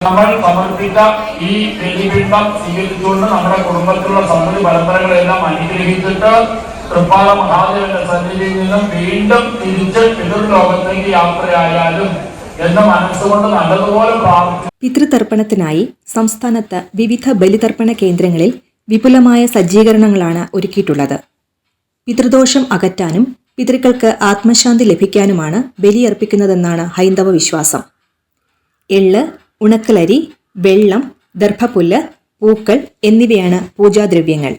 നമ്മൾ സമർപ്പിച്ച ഈ പ്രതിബിംബം സ്വീകരിച്ചുകൊണ്ട് നമ്മുടെ കുടുംബത്തിലുള്ള സമൃദ്ധി പരമ്പരകളെല്ലാം അനുഗ്രഹിച്ചിട്ട് തൃപ്പാല മഹാദേവന്റെ സന്നിധിയിൽ നിന്നും വീണ്ടും തിരിച്ച് പിതൃലോകത്തേക്ക് യാത്രയായാലും എന്ന് മനസ്സുകൊണ്ട് നല്ലതുപോലെ പ്രാർത്ഥിച്ചു. പിതൃതർപ്പണത്തിനായി സംസ്ഥാനത്ത് വിവിധ ബലിതർപ്പണ കേന്ദ്രങ്ങളിൽ വിപുലമായ സജ്ജീകരണങ്ങളാണ് ഒരുക്കിയിട്ടുള്ളത്. പിതൃദോഷം അകറ്റാനും പിതൃക്കൾക്ക് ആത്മശാന്തി ലഭിക്കാനുമാണ് ബലിയർപ്പിക്കുന്നതെന്നാണ് ഹൈന്ദവ വിശ്വാസം. എള്ള് ഉണക്കലരി വെള്ളം ദർഭപുല്ല് പൂക്കൾ എന്നിവയാണ് പൂജാദ്രവ്യങ്ങൾ.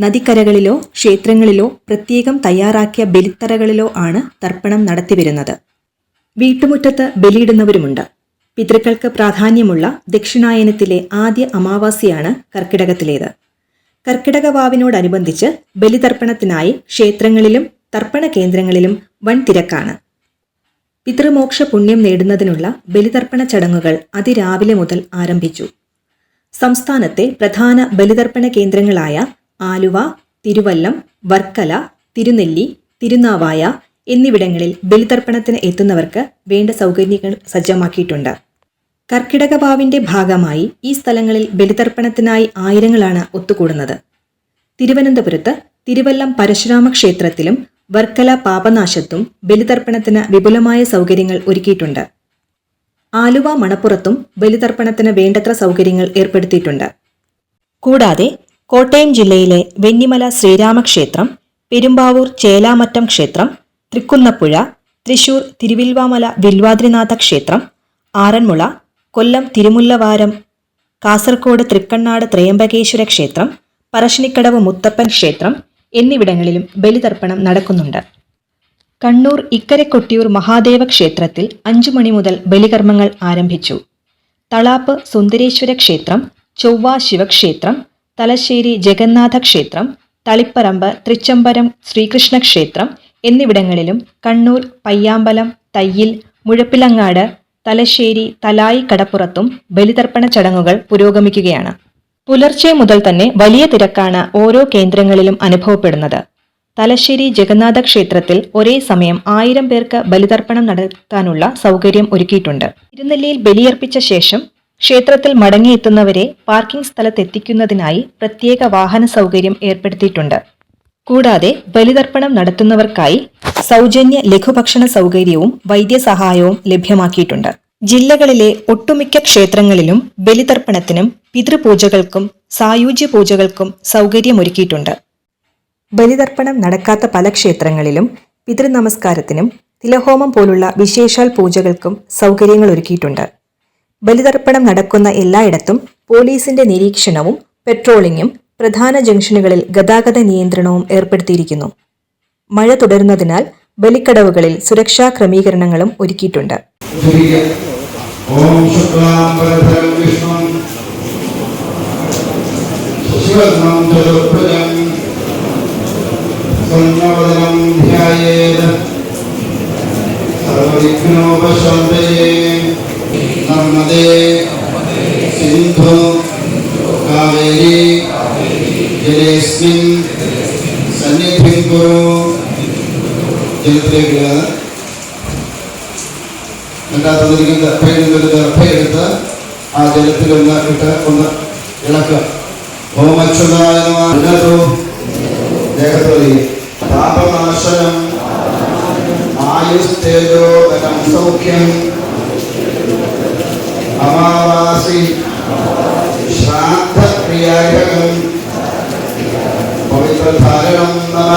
നദിക്കരകളിലോ ക്ഷേത്രങ്ങളിലോ പ്രത്യേകം തയ്യാറാക്കിയ ബലിത്തറകളിലോ ആണ് തർപ്പണം നടത്തിവരുന്നത്. വീട്ടുമുറ്റത്ത് ബലിയിടുന്നവരുമുണ്ട്. പിതൃക്കൾക്ക് പ്രാധാന്യമുള്ള ദക്ഷിണായനത്തിലെ ആദ്യ അമാവാസിയാണ് കർക്കിടകത്തിലേത്. കർക്കിടക വാവിനോടനുബന്ധിച്ച് ബലിതർപ്പണത്തിനായി ക്ഷേത്രങ്ങളിലും തർപ്പണ കേന്ദ്രങ്ങളിലും വൻ തിരക്കാണ് പിതൃമോക്ഷ പുണ്യം നേടുന്നതിനുള്ള ബലിതർപ്പണ ചടങ്ങുകൾ അതിരാവിലെ മുതൽ ആരംഭിച്ചു. സംസ്ഥാനത്തെ പ്രധാന ബലിതർപ്പണ കേന്ദ്രങ്ങളായ ആലുവ തിരുവല്ലം വർക്കല തിരുനെല്ലി തിരുനാവായ എന്നിവിടങ്ങളിൽ ബലിതർപ്പണത്തിന് എത്തുന്നവർക്ക് വേണ്ട സൗകര്യങ്ങൾ സജ്ജമാക്കിയിട്ടുണ്ട്. കർക്കിടകവാവിന്റെ ഭാഗമായി ഈ സ്ഥലങ്ങളിൽ ബലിതർപ്പണത്തിനായി ആയിരങ്ങളാണ് ഒത്തുകൂടുന്നത്. തിരുവനന്തപുരത്ത് തിരുവല്ലം പരശുരാമ ക്ഷേത്രത്തിലും വർക്കല പാപനാശത്തും ബലിതർപ്പണത്തിന് വിപുലമായ സൗകര്യങ്ങൾ ഒരുക്കിയിട്ടുണ്ട്. ആലുവ മണപ്പുറത്തും ബലിതർപ്പണത്തിന് വേണ്ടത്ര സൗകര്യങ്ങൾ ഏർപ്പെടുത്തിയിട്ടുണ്ട്. കൂടാതെ കോട്ടയം ജില്ലയിലെ വെന്നിമല ശ്രീരാമക്ഷേത്രം പെരുമ്പാവൂർ ചേലാമറ്റം ക്ഷേത്രം തൃക്കുന്നപ്പുഴ തൃശൂർ തിരുവിൽവാമല വിൽവാദ്രിനാഥ ക്ഷേത്രം ആറന്മുള കൊല്ലം തിരുമുല്ലവാരം കാസർഗോഡ് തൃക്കണ്ണാട് ത്രയംബകേശ്വര ക്ഷേത്രം പറശ്ശിനിക്കടവ് മുത്തപ്പൻ ക്ഷേത്രം എന്നിവിടങ്ങളിലും ബലിതർപ്പണം നടക്കുന്നുണ്ട്. കണ്ണൂർ ഇക്കരെ കൊട്ടിയൂർ മഹാദേവ ക്ഷേത്രത്തിൽ അഞ്ചു മണി മുതൽ ബലികർമ്മങ്ങൾ ആരംഭിച്ചു. തളാപ്പ് സുന്ദരേശ്വര ക്ഷേത്രം ചൊവ്വ ശിവക്ഷേത്രം തലശ്ശേരി ജഗന്നാഥ ക്ഷേത്രം തളിപ്പറമ്പ് തൃച്ചംബരം ശ്രീകൃഷ്ണ ക്ഷേത്രം എന്നിവിടങ്ങളിലും കണ്ണൂർ പയ്യാമ്പലം തയ്യിൽ മുഴപ്പിലങ്ങാട് തലശ്ശേരി തലായി കടപ്പുറത്തും ബലിതർപ്പണ ചടങ്ങുകൾ പുരോഗമിക്കുകയാണ്. പുലർച്ചെ മുതൽ തന്നെ വലിയ തിരക്കാണ് ഓരോ കേന്ദ്രങ്ങളിലും അനുഭവപ്പെടുന്നത്. തലശ്ശേരി ജഗന്നാഥ ക്ഷേത്രത്തിൽ ഒരേ സമയം ആയിരം പേർക്ക് ബലിതർപ്പണം നടത്താനുള്ള സൗകര്യം ഒരുക്കിയിട്ടുണ്ട്. തിരുനെല്ലിയിൽ ബലിയർപ്പിച്ച ശേഷം ക്ഷേത്രത്തിൽ മടങ്ങിയെത്തുന്നവരെ പാർക്കിംഗ് സ്ഥലത്തെത്തിക്കുന്നതിനായി പ്രത്യേക വാഹന സൗകര്യം ഏർപ്പെടുത്തിയിട്ടുണ്ട്. കൂടാതെ ബലിതർപ്പണം നടത്തുന്നവർക്കായി സൗജന്യ ലഘുഭക്ഷണ സൗകര്യവും വൈദ്യസഹായവും ലഭ്യമാക്കിയിട്ടുണ്ട്. ജില്ലകളിലെ ഒട്ടുമിക്ക ക്ഷേത്രങ്ങളിലും ബലിതർപ്പണത്തിനും പിതൃപൂജകൾക്കും സായുജ്യ പൂജകൾക്കും സൗകര്യമൊരുക്കിയിട്ടുണ്ട്. ബലിതർപ്പണം നടക്കാത്ത പല ക്ഷേത്രങ്ങളിലും പിതൃനമസ്കാരത്തിനും തിലഹോമം പോലുള്ള വിശേഷാൽ പൂജകൾക്കും സൗകര്യങ്ങൾ ഒരുക്കിയിട്ടുണ്ട് ബലിതർപ്പണം നടക്കുന്ന എല്ലായിടത്തും പോലീസിന്റെ നിരീക്ഷണവും പെട്രോളിംഗും പ്രധാന ജംഗ്ഷനുകളിൽ ഗതാഗത നിയന്ത്രണവും ഏർപ്പെടുത്തിയിരിക്കുന്നു. മഴ തുടരുന്നതിനാൽ ബലിക്കടവുകളിൽ സുരക്ഷാ ക്രമീകരണങ്ങളും ഒരുക്കിയിട്ടുണ്ട്. ओम शुक्लां वरदं विष्णुं सुवर्णं चतुर्भुजं स्वर्णवदनं ध्यायेत् सर्वविघ्नोपशान्तये नर्मदे सिन्धु कावेरी जलेऽस्मिन् सन्निधिं कुरु जलत्रेग्रह എല്ലാ തന്നിരിക്കുന്ന അഭയിൽ നിന്നൊരു അഭയെടുത്ത് ആ ജലത്തിൽ ഒന്ന് ഇട്ട് ഒന്ന് ഇളക്കുക. ഓമക്ഷുതായ ദേഹത്തോടി പാപനാശനം ആയുസ്തേജോദനം സൗഖ്യം. അമാവാസി ശ്രാദ്ധക്രിയായകം പവിത്രധാരണം നമ